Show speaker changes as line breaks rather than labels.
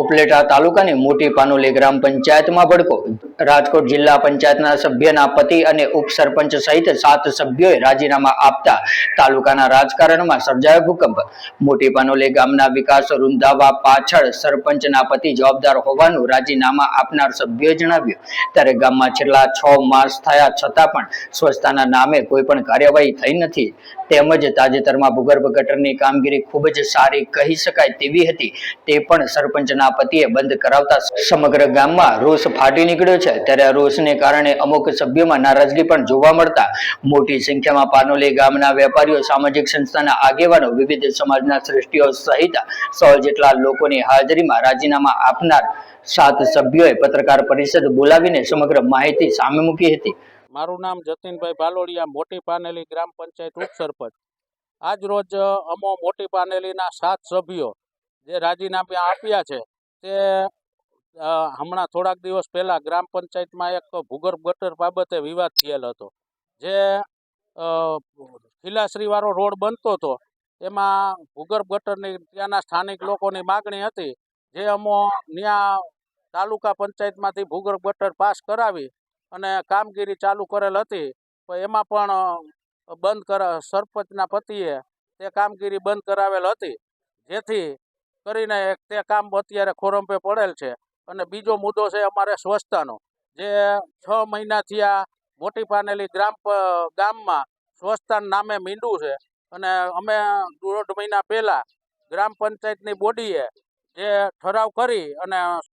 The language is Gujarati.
ઉપલેટા તાલુકાની મોટી પાનોલી ગ્રામ પંચાયતમાં ભડકો. રાજકોટ જિલ્લા પંચાયતના સભ્યના પતિ અને ઉપસરપંચ સહિત સાત સભ્યોએ રાજીનામા આપતા તાલુકાના રાજકારણમાં સર્જાયો ભૂકંપ. મોટી પાનોલી ગામના વિકાસ રૂંધાવા પાછળ સરપંચના પતિ જવાબદાર હોવાનું રાજીનામા આપનાર સભ્યોએ જણાવ્યું. ત્યારે ગામમાં છેલ્લા છ માસ થયા છતાં પણ સ્વચ્છતાના નામે કોઈ પણ કાર્યવાહી થઈ નથી. તેમજ તાજેતરમાં ભૂગર્ભ ગટરની કામગીરી ખૂબ જ સારી કહી શકાય તેવી હતી. તે પણ સરપંચના પતિએ બંધ કરાવતા સમગ્ર ગામમાં રોષ ફાટી નીકળ્યો છે. ત્યારે રોષને કારણે અમુક સભ્યોમાં નારાજગી પણ જોવા મળતા મોટી સંખ્યામાં પાનોલી ગામના વેપારીઓ, સામાજિક સંસ્થાના આગેવાનો, વિવિધ સમાજના શ્રેષ્ઠીઓ સહિત સો જેટલા લોકોની હાજરીમાં રાજીનામા આપનાર સાત સભ્યોએ પત્રકાર પરિષદ બોલાવીને સમગ્ર માહિતી સામે મૂકી હતી.
મારું નામ જતીનભાઈ ભાલોડિયા, મોટી પાનેલી ગ્રામ પંચાયત ઉપસરપંચ. આજ રોજ અમો મોટી પાનેલીના સાત સભ્યો જે રાજીનામા આપ્યા છે તે હમણાં થોડાક દિવસ પહેલા ગ્રામ પંચાયતમાં એક ભૂગર્ભ ગટર બાબતે વિવાદ થયેલ હતો. જે ખીલાશ્રીવાળો રોડ બનતો હતો. એમાં ભૂગર્ભ ગટરની ત્યાંના સ્થાનિક લોકોની માગણી હતી જે અમો ત્યાં તાલુકા પંચાયતમાંથી ભૂગર્ભ ગટર પાસ કરાવી અને કામગીરી ચાલુ કરેલ હતી. તો એમાં પણ બંધ કર, સરપંચના પતિએ તે કામગીરી બંધ કરાવેલ હતી. જેથી કરીને એક તે કામ અત્યારે ખોરંપે પડેલ છે. અને બીજો મુદ્દો છે અમારે સ્વચ્છતાનો. જે છ મહિનાથી આ મોટી પાનેલી ગ્રામ ગામમાં સ્વચ્છતાના નામે મીંડું છે. અને અમે દોઢ મહિના પહેલાં ગ્રામ પંચાયતની બોડીએ જે ઠરાવ કરી અને